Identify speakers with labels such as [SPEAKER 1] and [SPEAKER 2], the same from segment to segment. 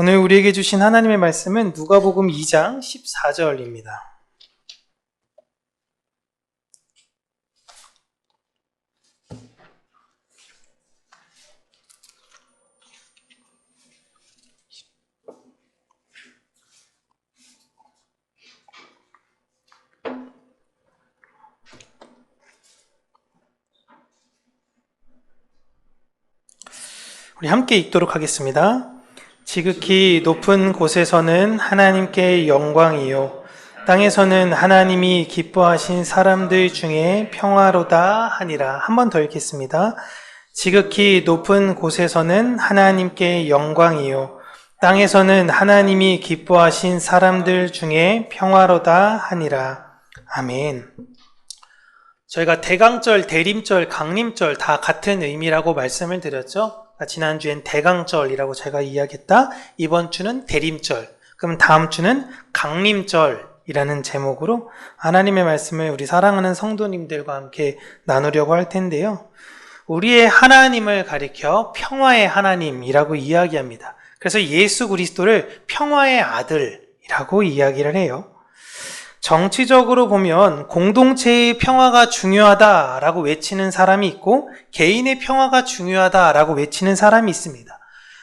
[SPEAKER 1] 오늘 우리에게 주신 하나님의 말씀은 누가복음 2장 14절입니다. 우리 함께 읽도록 하겠습니다. 지극히 높은 곳에서는 하나님께 영광이요. 땅에서는 하나님이 기뻐하신 사람들 중에 평화로다 하니라. 한 번 더 읽겠습니다. 지극히 높은 곳에서는 하나님께 영광이요. 땅에서는 하나님이 기뻐하신 사람들 중에 평화로다 하니라. 아멘. 저희가 대강절, 대림절, 강림절 다 같은 의미라고 말씀을 드렸죠. 지난주엔 대강절이라고 제가 이야기했다. 이번 주는 대림절. 그럼 다음 주는 강림절이라는 제목으로 하나님의 말씀을 우리 사랑하는 성도님들과 함께 나누려고 할 텐데요. 우리의 하나님을 가리켜 평화의 하나님이라고 이야기합니다. 그래서 예수 그리스도를 평화의 아들이라고 이야기를 해요. 정치적으로 보면 공동체의 평화가 중요하다라고 외치는 사람이 있고 개인의 평화가 중요하다라고 외치는 사람이 있습니다.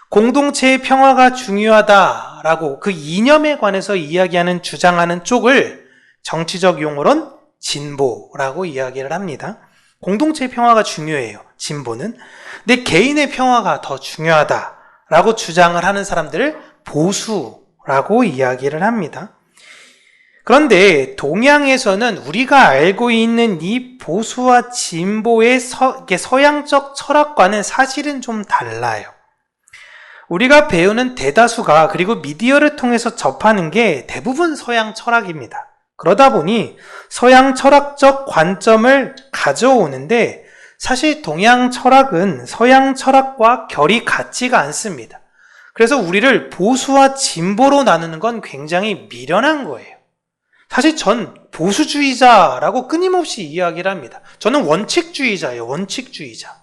[SPEAKER 1] 공동체의 평화가 중요하다라고 그 이념에 관해서 이야기하는 주장하는 쪽을 정치적 용어론 진보라고 이야기를 합니다. 공동체의 평화가 중요해요. 진보는. 근데 개인의 평화가 더 중요하다라고 주장을 하는 사람들을 보수라고 이야기를 합니다. 그런데 동양에서는 우리가 알고 있는 이 보수와 진보의 서, 서양적 철학과는 사실은 좀 달라요. 우리가 배우는 대다수가 그리고 미디어를 통해서 접하는 게 대부분 서양 철학입니다. 그러다 보니 서양 철학적 관점을 가져오는데 사실 동양 철학은 서양 철학과 결이 같지가 않습니다. 그래서 우리를 보수와 진보로 나누는 건 굉장히 미련한 거예요. 사실 전 보수주의자라고 끊임없이 이야기를 합니다. 저는 원칙주의자예요. 원칙주의자.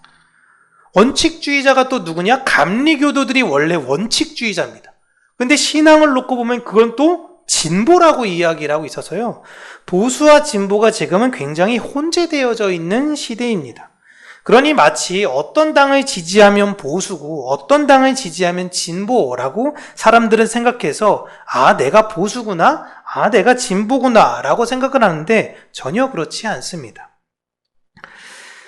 [SPEAKER 1] 원칙주의자가 또 누구냐? 감리교도들이 원래 원칙주의자입니다. 근데 신앙을 놓고 보면 그건 또 진보라고 이야기를 하고 있어서요. 보수와 진보가 지금은 굉장히 혼재되어져 있는 시대입니다. 그러니 마치 어떤 당을 지지하면 보수고 어떤 당을 지지하면 진보라고 사람들은 생각해서 아, 내가 보수구나? 아, 내가 진보구나 라고 생각을 하는데 전혀 그렇지 않습니다.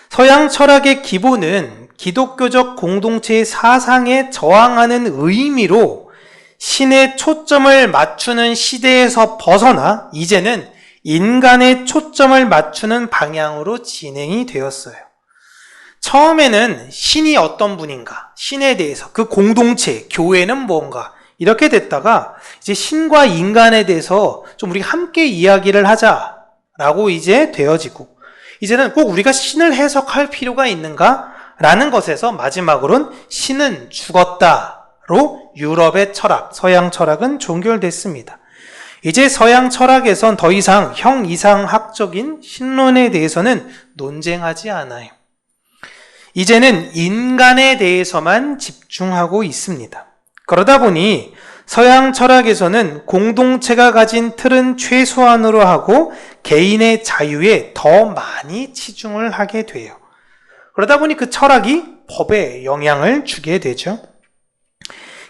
[SPEAKER 1] 서양 철학의 기본은 기독교적 공동체의 사상에 저항하는 의미로 신의 초점을 맞추는 시대에서 벗어나 이제는 인간의 초점을 맞추는 방향으로 진행이 되었어요. 처음에는 신이 어떤 분인가, 신에 대해서, 그 공동체, 교회는 뭔가, 이렇게 됐다가 이제 신과 인간에 대해서 좀 우리 함께 이야기를 하자라고 이제 되어지고 이제는 꼭 우리가 신을 해석할 필요가 있는가? 라는 것에서 마지막으론 신은 죽었다로 유럽의 철학, 서양 철학은 종결됐습니다. 이제 서양 철학에선 더 이상 형 이상학적인 신론에 대해서는 논쟁하지 않아요. 이제는 인간에 대해서만 집중하고 있습니다. 그러다 보니 서양 철학에서는 공동체가 가진 틀은 최소한으로 하고 개인의 자유에 더 많이 치중을 하게 돼요. 그러다 보니 그 철학이 법에 영향을 주게 되죠.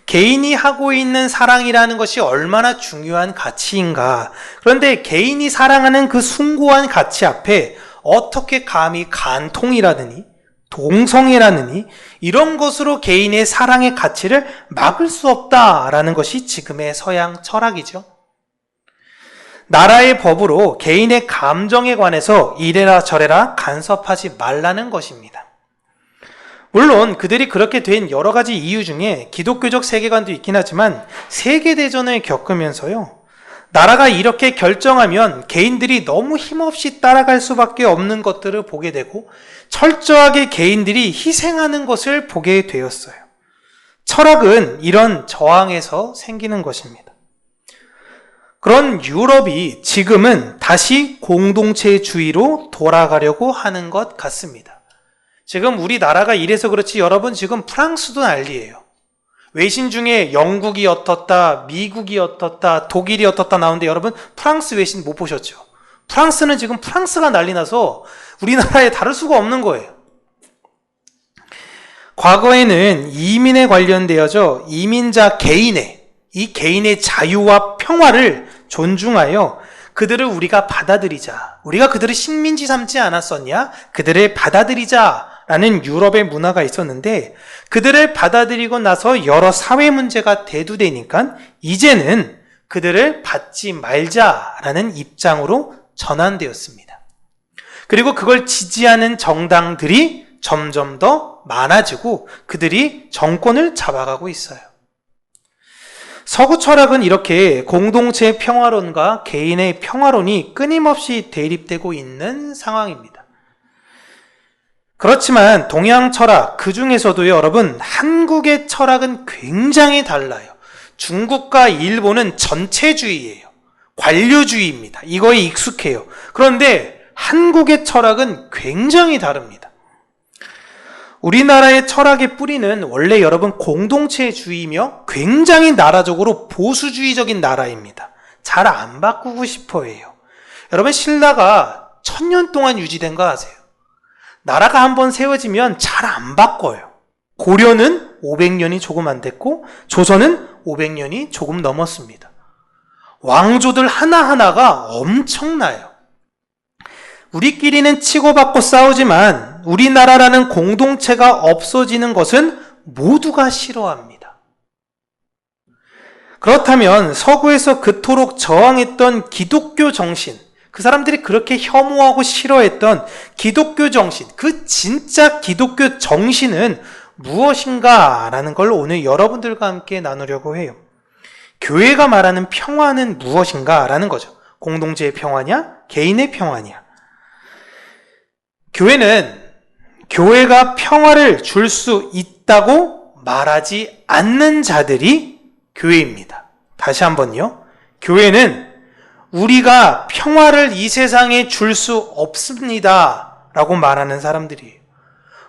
[SPEAKER 1] 개인이 하고 있는 사랑이라는 것이 얼마나 중요한 가치인가. 그런데 개인이 사랑하는 그 숭고한 가치 앞에 어떻게 감히 간통이라더니 동성애라느니 이런 것으로 개인의 사랑의 가치를 막을 수 없다라는 것이 지금의 서양 철학이죠. 나라의 법으로 개인의 감정에 관해서 이래라 저래라 간섭하지 말라는 것입니다. 물론 그들이 그렇게 된 여러 가지 이유 중에 기독교적 세계관도 있긴 하지만 세계대전을 겪으면서요. 나라가 이렇게 결정하면 개인들이 너무 힘없이 따라갈 수밖에 없는 것들을 보게 되고 철저하게 개인들이 희생하는 것을 보게 되었어요. 철학은 이런 저항에서 생기는 것입니다. 그런 유럽이 지금은 다시 공동체주의로 돌아가려고 하는 것 같습니다. 지금 우리나라가 이래서 그렇지 여러분 지금 프랑스도 난리예요. 외신 중에 영국이 어떻다, 미국이 어떻다, 독일이 어떻다 나오는데 여러분 프랑스 외신 못 보셨죠? 프랑스는 지금 프랑스가 난리 나서 우리나라에 다를 수가 없는 거예요. 과거에는 이민에 관련되어져 이민자 개인의 이 개인의 자유와 평화를 존중하여 그들을 우리가 받아들이자. 우리가 그들을 식민지 삼지 않았었냐? 그들을 받아들이자 라는 유럽의 문화가 있었는데 그들을 받아들이고 나서 여러 사회 문제가 대두되니까 이제는 그들을 받지 말자라는 입장으로 전환되었습니다. 그리고 그걸 지지하는 정당들이 점점 더 많아지고 그들이 정권을 잡아가고 있어요. 서구 철학은 이렇게 공동체 평화론과 개인의 평화론이 끊임없이 대립되고 있는 상황입니다. 그렇지만 동양 철학, 그 중에서도 여러분, 한국의 철학은 굉장히 달라요. 중국과 일본은 전체주의예요. 관료주의입니다. 이거에 익숙해요. 그런데 한국의 철학은 굉장히 다릅니다. 우리나라의 철학의 뿌리는 원래 여러분 공동체주의며 굉장히 나라적으로 보수주의적인 나라입니다. 잘 안 바꾸고 싶어 해요. 여러분 신라가 천년 동안 유지된 거 아세요? 나라가 한번 세워지면 잘 안 바꿔요. 고려는 500년이 조금 안 됐고 조선은 500년이 조금 넘었습니다. 왕조들 하나하나가 엄청나요. 우리끼리는 치고받고 싸우지만 우리나라라는 공동체가 없어지는 것은 모두가 싫어합니다. 그렇다면 서구에서 그토록 저항했던 기독교 정신, 그 사람들이 그렇게 혐오하고 싫어했던 기독교 정신, 그 진짜 기독교 정신은 무엇인가? 라는 걸 오늘 여러분들과 함께 나누려고 해요. 교회가 말하는 평화는 무엇인가? 라는 거죠. 공동체의 평화냐? 개인의 평화냐? 교회는 교회가 평화를 줄 수 있다고 말하지 않는 자들이 교회입니다. 다시 한번요. 교회는 우리가 평화를 이 세상에 줄 수 없습니다. 라고 말하는 사람들이에요.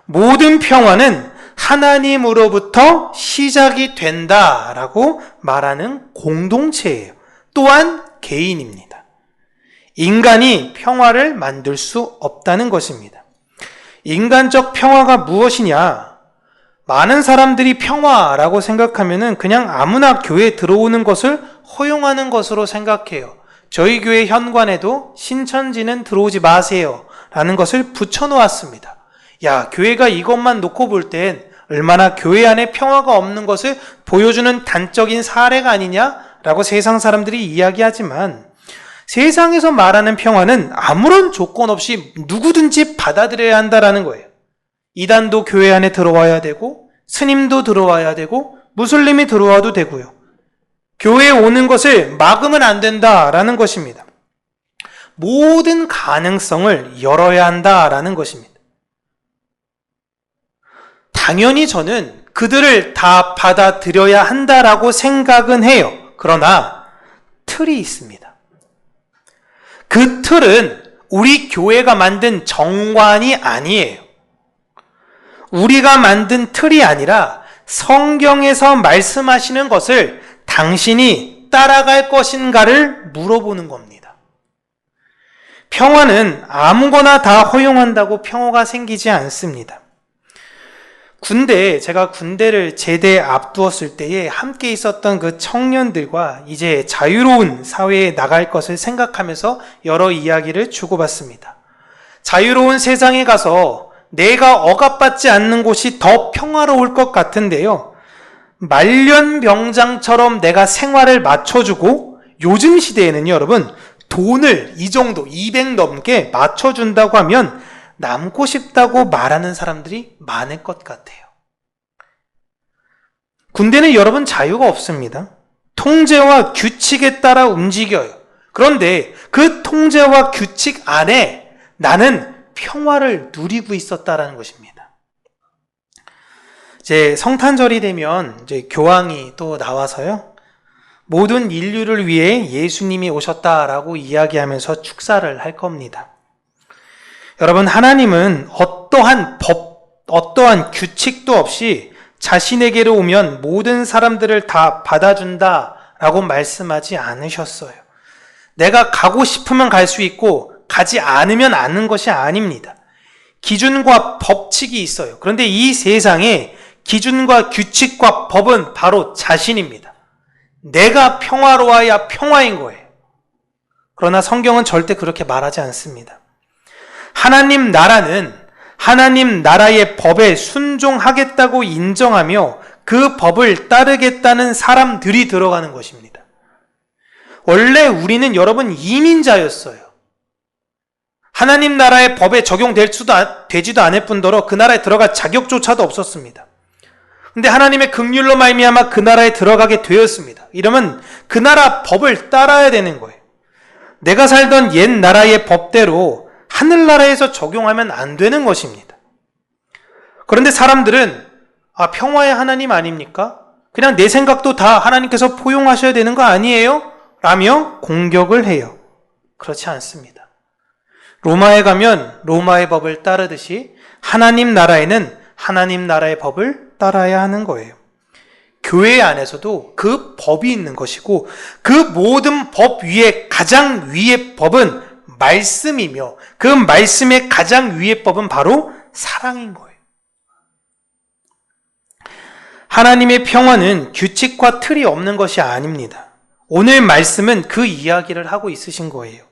[SPEAKER 1] 모든 평화는 하나님으로부터 시작이 된다 라고 말하는 공동체예요. 또한 개인입니다. 인간이 평화를 만들 수 없다는 것입니다. 인간적 평화가 무엇이냐? 많은 사람들이 평화라고 생각하면은 그냥 아무나 교회에 들어오는 것을 허용하는 것으로 생각해요. 저희 교회 현관에도 신천지는 들어오지 마세요. 라는 것을 붙여놓았습니다. 야, 교회가 이것만 놓고 볼 땐 얼마나 교회 안에 평화가 없는 것을 보여주는 단적인 사례가 아니냐라고 세상 사람들이 이야기하지만 세상에서 말하는 평화는 아무런 조건 없이 누구든지 받아들여야 한다라는 거예요. 이단도 교회 안에 들어와야 되고 스님도 들어와야 되고 무슬림이 들어와도 되고요. 교회에 오는 것을 막으면 안 된다라는 것입니다. 모든 가능성을 열어야 한다라는 것입니다. 당연히 저는 그들을 다 받아들여야 한다라고 생각은 해요. 그러나 틀이 있습니다. 그 틀은 우리 교회가 만든 정관이 아니에요. 우리가 만든 틀이 아니라 성경에서 말씀하시는 것을 당신이 따라갈 것인가를 물어보는 겁니다. 평화는 아무거나 다 허용한다고 평화가 생기지 않습니다. 군대, 제가 군대를 제대 앞두었을 때에 함께 있었던 그 청년들과 이제 자유로운 사회에 나갈 것을 생각하면서 여러 이야기를 주고받습니다. 자유로운 세상에 가서 내가 억압받지 않는 곳이 더 평화로울 것 같은데요. 말년병장처럼 내가 생활을 맞춰주고 요즘 시대에는 여러분 돈을 이 정도 200 넘게 맞춰준다고 하면 남고 싶다고 말하는 사람들이 많을 것 같아요. 군대는 여러분 자유가 없습니다. 통제와 규칙에 따라 움직여요. 그런데 그 통제와 규칙 안에 나는 평화를 누리고 있었다라는 것입니다. 이제 성탄절이 되면 이제 교황이 또 나와서요. 모든 인류를 위해 예수님이 오셨다라고 이야기하면서 축사를 할 겁니다. 여러분, 하나님은 어떠한 법, 어떠한 규칙도 없이 자신에게로 오면 모든 사람들을 다 받아준다 라고 말씀하지 않으셨어요. 내가 가고 싶으면 갈 수 있고 가지 않으면 않는 것이 아닙니다. 기준과 법칙이 있어요. 그런데 이 세상에 기준과 규칙과 법은 바로 자신입니다. 내가 평화로워야 평화인 거예요. 그러나 성경은 절대 그렇게 말하지 않습니다. 하나님 나라는 하나님 나라의 법에 순종하겠다고 인정하며 그 법을 따르겠다는 사람들이 들어가는 것입니다. 원래 우리는 여러분 이민자였어요. 하나님 나라의 법에 적용될 수도 아- 되지도 않을 뿐더러 그 나라에 들어갈 자격조차도 없었습니다. 근데 하나님의 긍휼로 말미암아 그 나라에 들어가게 되었습니다. 이러면 그 나라 법을 따라야 되는 거예요. 내가 살던 옛 나라의 법대로 하늘나라에서 적용하면 안 되는 것입니다. 그런데 사람들은 아, 평화의 하나님 아닙니까? 그냥 내 생각도 다 하나님께서 포용하셔야 되는 거 아니에요? 라며 공격을 해요. 그렇지 않습니다. 로마에 가면 로마의 법을 따르듯이 하나님 나라에는 하나님 나라의 법을 따라야 하는 거예요. 교회 안에서도 그 법이 있는 것이고 그 모든 법 위에 가장 위의 법은 말씀이며 그 말씀의 가장 위의 법은 바로 사랑인 거예요. 하나님의 평화는 규칙과 틀이 없는 것이 아닙니다. 오늘 말씀은 그 이야기를 하고 있으신 거예요.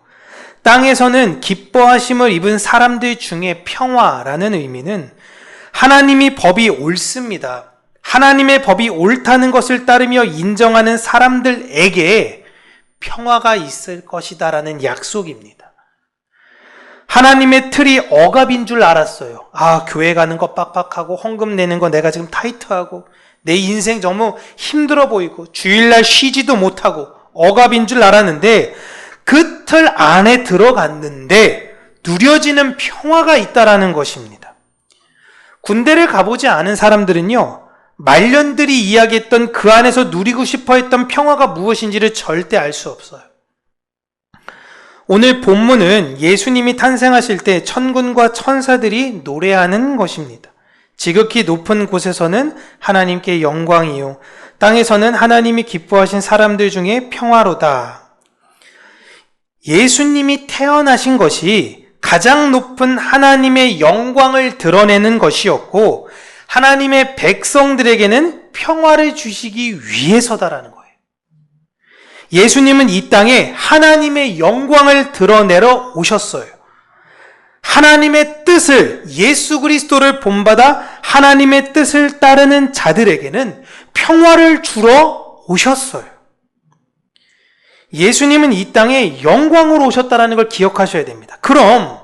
[SPEAKER 1] 땅에서는 기뻐하심을 입은 사람들 중에 평화라는 의미는 하나님이 법이 옳습니다. 하나님의 법이 옳다는 것을 따르며 인정하는 사람들에게 평화가 있을 것이다라는 약속입니다. 하나님의 틀이 억압인 줄 알았어요. 아, 교회 가는 거 빡빡하고 헌금 내는 거 내가 지금 타이트하고 내 인생 너무 힘들어 보이고 주일날 쉬지도 못하고 억압인 줄 알았는데 그 틀 안에 들어갔는데 누려지는 평화가 있다라는 것입니다. 군대를 가보지 않은 사람들은요, 말년들이 이야기했던 그 안에서 누리고 싶어 했던 평화가 무엇인지를 절대 알 수 없어요. 오늘 본문은 예수님이 탄생하실 때 천군과 천사들이 노래하는 것입니다. 지극히 높은 곳에서는 하나님께 영광이요. 땅에서는 하나님이 기뻐하신 사람들 중에 평화로다. 예수님이 태어나신 것이 가장 높은 하나님의 영광을 드러내는 것이었고, 하나님의 백성들에게는 평화를 주시기 위해서다라는 거예요. 예수님은 이 땅에 하나님의 영광을 드러내러 오셨어요. 하나님의 뜻을 예수 그리스도를 본받아 하나님의 뜻을 따르는 자들에게는 평화를 주러 오셨어요. 예수님은 이 땅에 영광으로 오셨다라는 걸 기억하셔야 됩니다. 그럼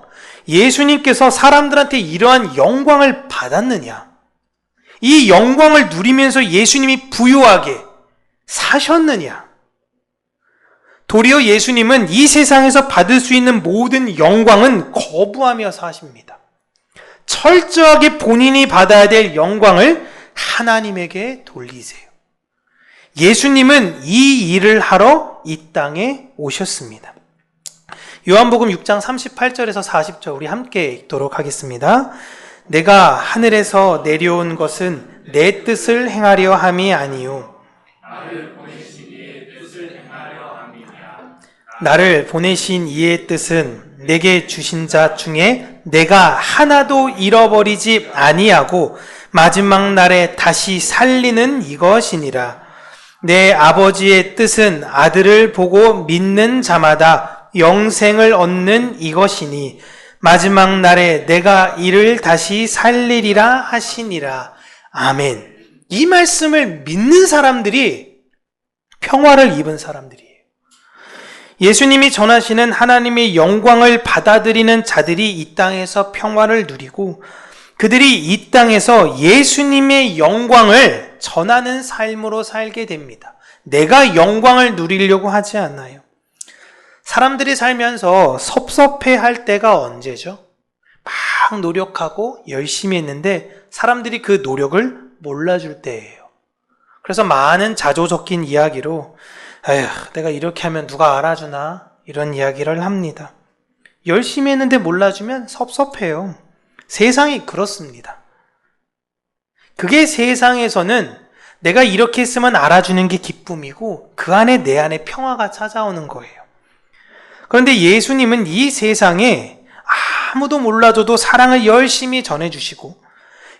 [SPEAKER 1] 예수님께서 사람들한테 이러한 영광을 받았느냐? 이 영광을 누리면서 예수님이 부유하게 사셨느냐? 도리어 예수님은 이 세상에서 받을 수 있는 모든 영광은 거부하며 사십니다. 철저하게 본인이 받아야 될 영광을 하나님에게 돌리세요. 예수님은 이 일을 하러 이 땅에 오셨습니다. 요한복음 6장 38절에서 40절 우리 함께 읽도록 하겠습니다. 내가 하늘에서 내려온 것은 내 뜻을 행하려 함이 아니요 나를 보내신 이의 뜻은 내게 주신 자 중에 내가 하나도 잃어버리지 아니하고 마지막 날에 다시 살리는 이것이니라. 내 아버지의 뜻은 아들을 보고 믿는 자마다 영생을 얻는 이것이니 마지막 날에 내가 이를 다시 살리리라 하시니라. 아멘. 이 말씀을 믿는 사람들이 평화를 입은 사람들이에요. 예수님이 전하시는 하나님의 영광을 받아들이는 자들이 이 땅에서 평화를 누리고 그들이 이 땅에서 예수님의 영광을 전하는 삶으로 살게 됩니다. 내가 영광을 누리려고 하지 않아요. 사람들이 살면서 섭섭해 할 때가 언제죠? 막 노력하고 열심히 했는데 사람들이 그 노력을 몰라줄 때예요. 그래서 많은 자조 섞인 이야기로 에휴, 내가 이렇게 하면 누가 알아주나? 이런 이야기를 합니다. 열심히 했는데 몰라주면 섭섭해요. 세상이 그렇습니다. 그게 세상에서는 내가 이렇게 했으면 알아주는 게 기쁨이고 그 안에 내 안에 평화가 찾아오는 거예요. 그런데 예수님은 이 세상에 아무도 몰라줘도 사랑을 열심히 전해주시고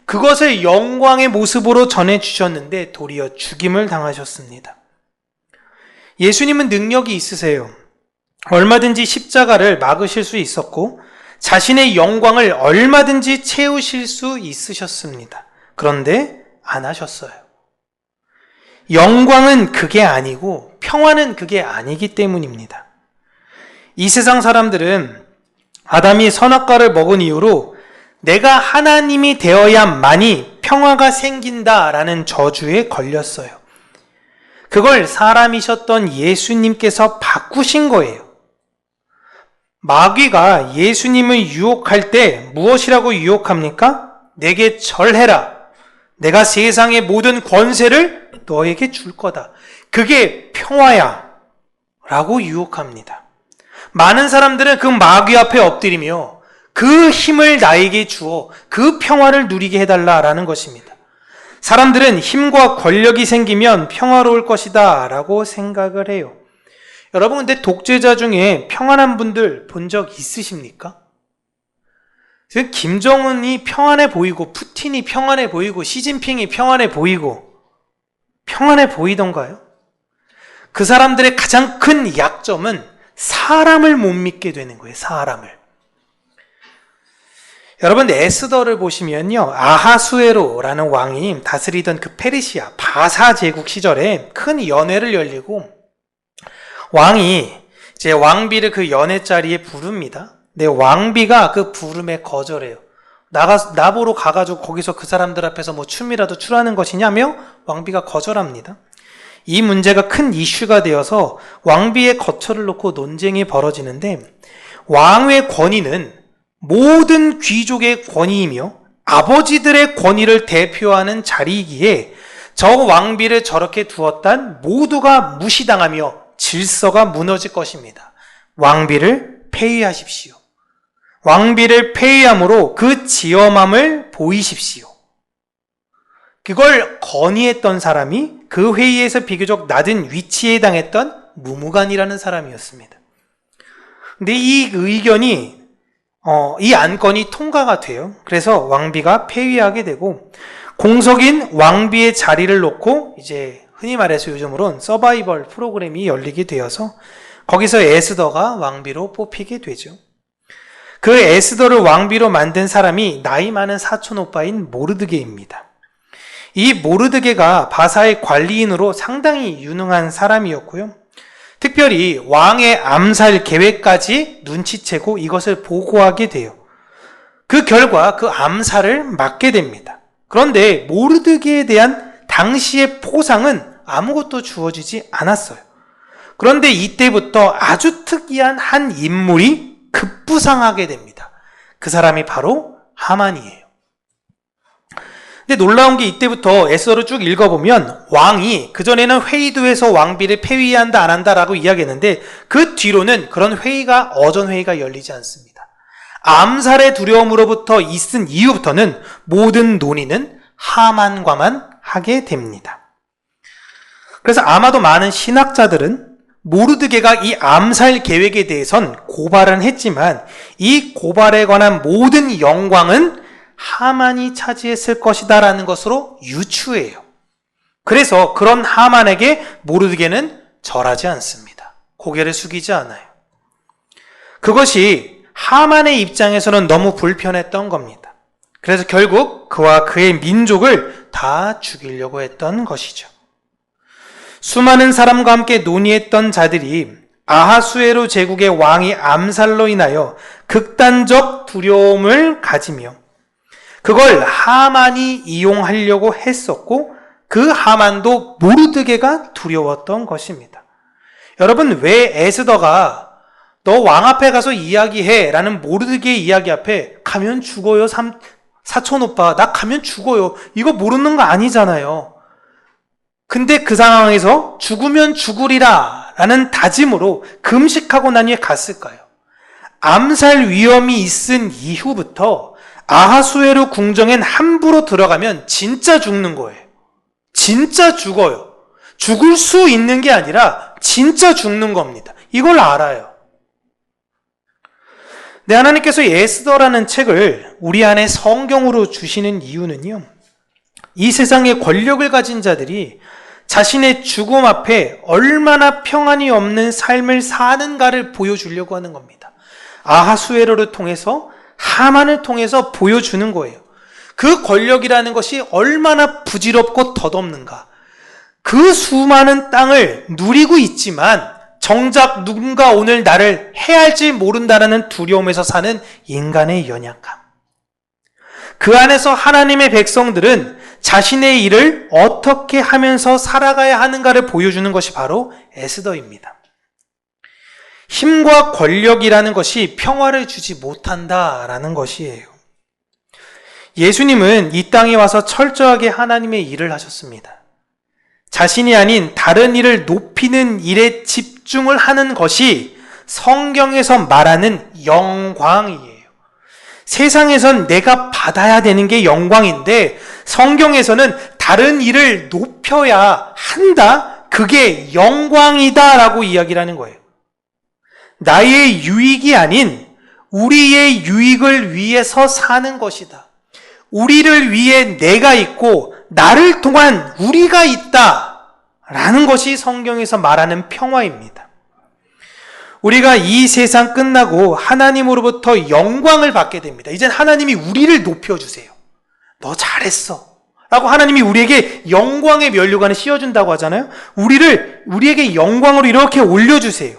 [SPEAKER 1] 그것을 영광의 모습으로 전해주셨는데 도리어 죽임을 당하셨습니다. 예수님은 능력이 있으세요. 얼마든지 십자가를 막으실 수 있었고 자신의 영광을 얼마든지 채우실 수 있으셨습니다. 그런데 안 하셨어요. 영광은 그게 아니고 평화는 그게 아니기 때문입니다. 이 세상 사람들은 아담이 선악과를 먹은 이후로 내가 하나님이 되어야만이 평화가 생긴다라는 저주에 걸렸어요. 그걸 사람이셨던 예수님께서 바꾸신 거예요. 마귀가 예수님을 유혹할 때 무엇이라고 유혹합니까? 내게 절해라. 내가 세상의 모든 권세를 너에게 줄 거다. 그게 평화야. 라고 유혹합니다. 많은 사람들은 그 마귀 앞에 엎드리며 그 힘을 나에게 주어 그 평화를 누리게 해달라라는 것입니다. 사람들은 힘과 권력이 생기면 평화로울 것이다 라고 생각을 해요. 여러분, 근데 독재자 중에 평안한 분들 본 적 있으십니까? 지금 김정은이 평안해 보이고, 푸틴이 평안해 보이고, 시진핑이 평안해 보이고, 평안해 보이던가요? 그 사람들의 가장 큰 약점은 사람을 못 믿게 되는 거예요, 사람을. 여러분, 에스더를 보시면요, 아하수에로라는 왕이 다스리던 그 페르시아, 바사 제국 시절에 큰 연회를 열리고, 왕이 이제 왕비를 그 연회 자리에 부릅니다. 근데 왕비가 그 부름에 거절해요. 나가, 나보러 가가지고 거기서 그 사람들 앞에서 뭐 춤이라도 추라는 것이냐며 왕비가 거절합니다. 이 문제가 큰 이슈가 되어서 왕비의 거처를 놓고 논쟁이 벌어지는데 왕의 권위는 모든 귀족의 권위이며 아버지들의 권위를 대표하는 자리이기에 저 왕비를 저렇게 두었단 모두가 무시당하며 질서가 무너질 것입니다. 왕비를 폐위하십시오. 왕비를 폐위함으로 그 지엄함을 보이십시오. 그걸 건의했던 사람이 그 회의에서 비교적 낮은 위치에 해당했던 무무관이라는 사람이었습니다. 근데 이 의견이 어, 이 안건이 통과가 돼요. 그래서 왕비가 폐위하게 되고 공석인 왕비의 자리를 놓고 이제 흔히 말해서 요즘으론 서바이벌 프로그램이 열리게 되어서 거기서 에스더가 왕비로 뽑히게 되죠. 그 에스더를 왕비로 만든 사람이 나이 많은 사촌 오빠인 모르드게입니다. 이 모르드게가 바사의 관리인으로 상당히 유능한 사람이었고요. 특별히 왕의 암살 계획까지 눈치채고 이것을 보고하게 돼요. 그 결과 그 암살을 막게 됩니다. 그런데 모르드게에 대한 당시의 포상은 아무것도 주어지지 않았어요. 그런데 이때부터 아주 특이한 한 인물이 급부상하게 됩니다. 그 사람이 바로 하만이에요. 근데 놀라운 게 이때부터 에서를 쭉 읽어보면 왕이 그전에는 회의도 해서 왕비를 폐위한다 안 한다라고 이야기했는데 그 뒤로는 그런 회의가 어전 회의가 열리지 않습니다. 암살의 두려움으로부터 있은 이후부터는 모든 논의는 하만과만 하게 됩니다. 그래서 아마도 많은 신학자들은 모르드게가 이 암살 계획에 대해선 고발은 했지만 이 고발에 관한 모든 영광은 하만이 차지했을 것이다라는 것으로 유추해요. 그래서 그런 하만에게 모르드게는 절하지 않습니다. 고개를 숙이지 않아요. 그것이 하만의 입장에서는 너무 불편했던 겁니다. 그래서 결국 그와 그의 민족을 다 죽이려고 했던 것이죠. 수많은 사람과 함께 논의했던 자들이 아하수에로 제국의 왕이 암살로 인하여 극단적 두려움을 가지며 그걸 하만이 이용하려고 했었고 그 하만도 모르드게가 두려웠던 것입니다. 여러분 왜 에스더가 너 왕 앞에 가서 이야기해 라는 모르드게 이야기 앞에 가면 죽어요 삼, 사촌 오빠 나 가면 죽어요 이거 모르는 거 아니잖아요. 근데 그 상황에서 죽으면 죽으리라 라는 다짐으로 금식하고 난 후에 갔을까요? 암살 위험이 있은 이후부터 아하수에로 궁정엔 함부로 들어가면 진짜 죽는 거예요. 진짜 죽어요. 죽을 수 있는 게 아니라 진짜 죽는 겁니다. 이걸 알아요. 네, 하나님께서 에스더라는 책을 우리 안에 성경으로 주시는 이유는요. 이 세상의 권력을 가진 자들이 자신의 죽음 앞에 얼마나 평안이 없는 삶을 사는가를 보여주려고 하는 겁니다. 아하수에로를 통해서 하만을 통해서 보여주는 거예요. 그 권력이라는 것이 얼마나 부질없고 덧없는가. 그 수많은 땅을 누리고 있지만 정작 누군가 오늘 나를 해할지 모른다라는 두려움에서 사는 인간의 연약함. 그 안에서 하나님의 백성들은 자신의 일을 어떻게 하면서 살아가야 하는가를 보여주는 것이 바로 에스더입니다. 힘과 권력이라는 것이 평화를 주지 못한다라는 것이에요. 예수님은 이 땅에 와서 철저하게 하나님의 일을 하셨습니다. 자신이 아닌 다른 일을 높이는 일에 집중을 하는 것이 성경에서 말하는 영광이에요. 세상에선 내가 받아야 되는 게 영광인데 성경에서는 다른 일을 높여야 한다? 그게 영광이다라고 이야기를 하는 거예요. 나의 유익이 아닌 우리의 유익을 위해서 사는 것이다. 우리를 위해 내가 있고 나를 통한 우리가 있다. 라는 것이 성경에서 말하는 평화입니다. 우리가 이 세상 끝나고 하나님으로부터 영광을 받게 됩니다. 이젠 하나님이 우리를 높여주세요. 너 잘했어. 라고 하나님이 우리에게 영광의 면류관을 씌워준다고 하잖아요. 우리를, 우리에게 영광으로 이렇게 올려주세요.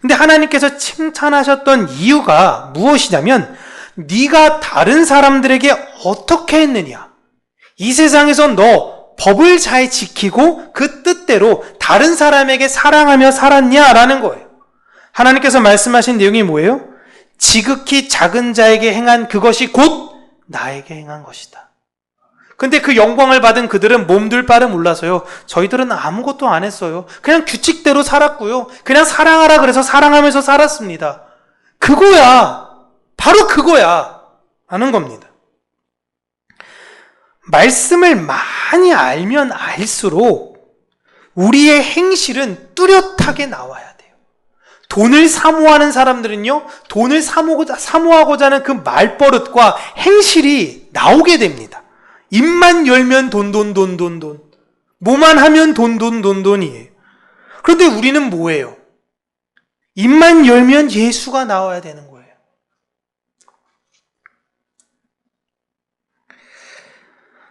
[SPEAKER 1] 근데 하나님께서 칭찬하셨던 이유가 무엇이냐면 네가 다른 사람들에게 어떻게 했느냐? 이 세상에서 너 법을 잘 지키고 그 뜻대로 다른 사람에게 사랑하며 살았냐라는 거예요. 하나님께서 말씀하신 내용이 뭐예요? 지극히 작은 자에게 행한 그것이 곧 나에게 행한 것이다. 근데 그 영광을 받은 그들은 몸둘 바를 몰라서요. 저희들은 아무것도 안 했어요. 그냥 규칙대로 살았고요. 그냥 사랑하라 그래서 사랑하면서 살았습니다. 그거야. 바로 그거야. 하는 겁니다. 말씀을 많이 알면 알수록 우리의 행실은 뚜렷하게 나와야. 돈을 사모하는 사람들은요, 돈을 사모하고자, 사모하고자 하는 그 말버릇과 행실이 나오게 됩니다. 입만 열면 돈, 돈, 돈, 돈, 돈. 뭐만 하면 돈, 돈, 돈, 돈이에요. 그런데 우리는 뭐예요? 입만 열면 예수가 나와야 되는 거예요.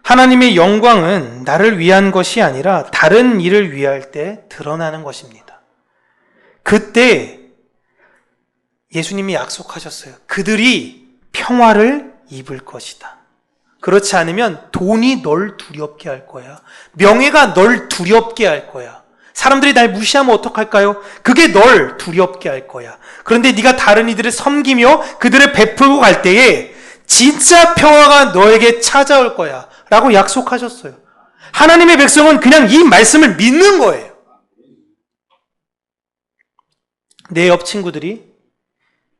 [SPEAKER 1] 하나님의 영광은 나를 위한 것이 아니라 다른 일을 위할 때 드러나는 것입니다. 그때 예수님이 약속하셨어요. 그들이 평화를 입을 것이다. 그렇지 않으면 돈이 널 두렵게 할 거야. 명예가 널 두렵게 할 거야. 사람들이 날 무시하면 어떡할까요? 그게 널 두렵게 할 거야. 그런데 네가 다른 이들을 섬기며 그들을 베풀고 갈 때에 진짜 평화가 너에게 찾아올 거야. 라고 약속하셨어요. 하나님의 백성은 그냥 이 말씀을 믿는 거예요. 내 옆 친구들이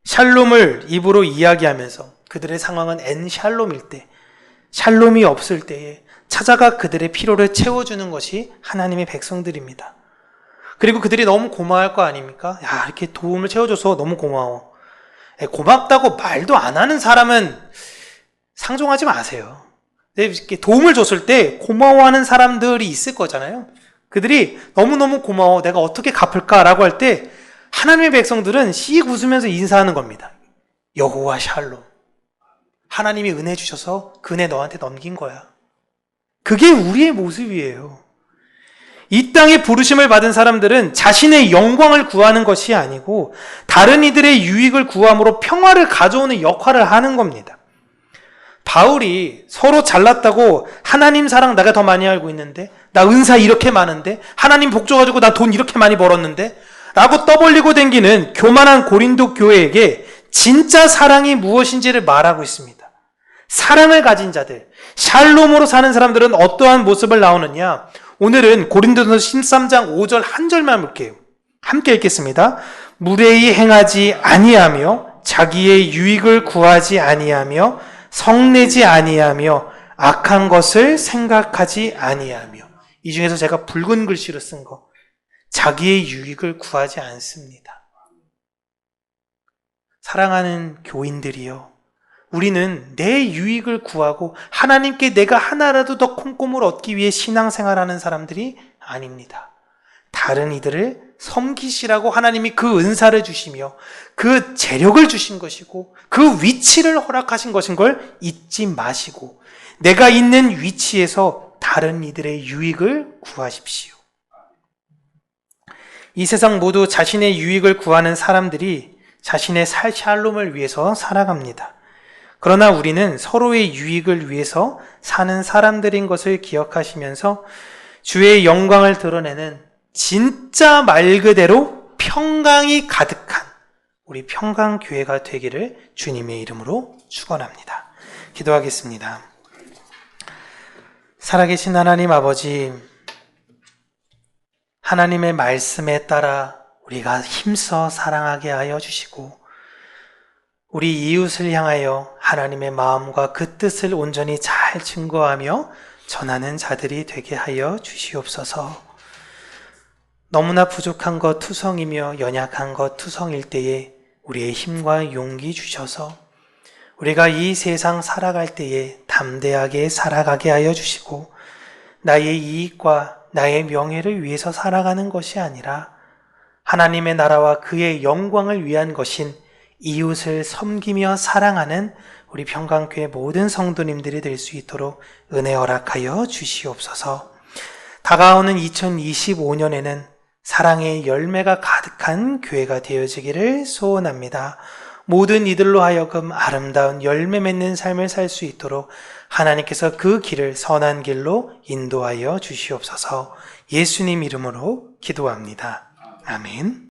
[SPEAKER 1] 샬롬을 입으로 이야기하면서 그들의 상황은 엔 샬롬일 때 샬롬이 없을 때에 찾아가 그들의 피로를 채워주는 것이 하나님의 백성들입니다. 그리고 그들이 너무 고마워할 거 아닙니까? 야, 이렇게 도움을 채워줘서 너무 고마워. 예, 고맙다고 말도 안 하는 사람은 상종하지 마세요. 이렇게 도움을 줬을 때 고마워하는 사람들이 있을 거잖아요. 그들이 너무너무 고마워. 내가 어떻게 갚을까라고 할 때 하나님의 백성들은 씩 웃으면서 인사하는 겁니다. 여호와 샬롬. 하나님이 은혜 주셔서 그 은혜 너한테 넘긴 거야. 그게 우리의 모습이에요. 이 땅에 부르심을 받은 사람들은 자신의 영광을 구하는 것이 아니고 다른 이들의 유익을 구함으로 평화를 가져오는 역할을 하는 겁니다. 바울이 서로 잘났다고 하나님 사랑 내가 더 많이 알고 있는데 나 은사 이렇게 많은데 하나님 복 줘가지고 나 돈 이렇게 많이 벌었는데 라고 떠벌리고 댕기는 교만한 고린도 교회에게 진짜 사랑이 무엇인지를 말하고 있습니다. 사랑을 가진 자들, 샬롬으로 사는 사람들은 어떠한 모습을 나오느냐? 오늘은 고린도서 13장 5절 한 절만 볼게요. 함께 읽겠습니다. 무례히 행하지 아니하며 자기의 유익을 구하지 아니하며 성내지 아니하며 악한 것을 생각하지 아니하며 이 중에서 제가 붉은 글씨로 쓴 거 자기의 유익을 구하지 않습니다. 사랑하는 교인들이요. 우리는 내 유익을 구하고 하나님께 내가 하나라도 더 콩고물 얻기 위해 신앙생활하는 사람들이 아닙니다. 다른 이들을 섬기시라고 하나님이 그 은사를 주시며 그 재력을 주신 것이고 그 위치를 허락하신 것인 걸 잊지 마시고 내가 있는 위치에서 다른 이들의 유익을 구하십시오. 이 세상 모두 자신의 유익을 구하는 사람들이 자신의 살 샬롬을 위해서 살아갑니다. 그러나 우리는 서로의 유익을 위해서 사는 사람들인 것을 기억하시면서 주의 영광을 드러내는 진짜 말 그대로 평강이 가득한 우리 평강 교회가 되기를 주님의 이름으로 축원합니다. 기도하겠습니다. 살아계신 하나님 아버지, 하나님의 말씀에 따라 우리가 힘써 사랑하게 하여 주시고, 우리 이웃을 향하여 하나님의 마음과 그 뜻을 온전히 잘 증거하며 전하는 자들이 되게 하여 주시옵소서. 너무나 부족한 것 투성이며 연약한 것 투성일 때에 우리의 힘과 용기 주셔서 우리가 이 세상 살아갈 때에 담대하게 살아가게 하여 주시고 나의 이익과 나의 명예를 위해서 살아가는 것이 아니라 하나님의 나라와 그의 영광을 위한 것인 이웃을 섬기며 사랑하는 우리 평강교회 모든 성도님들이 될 수 있도록 은혜 허락하여 주시옵소서. 다가오는 2025년에는 사랑의 열매가 가득한 교회가 되어지기를 소원합니다. 모든 이들로 하여금 아름다운 열매 맺는 삶을 살 수 있도록 하나님께서 그 길을 선한 길로 인도하여 주시옵소서 예수님 이름으로 기도합니다. 아멘.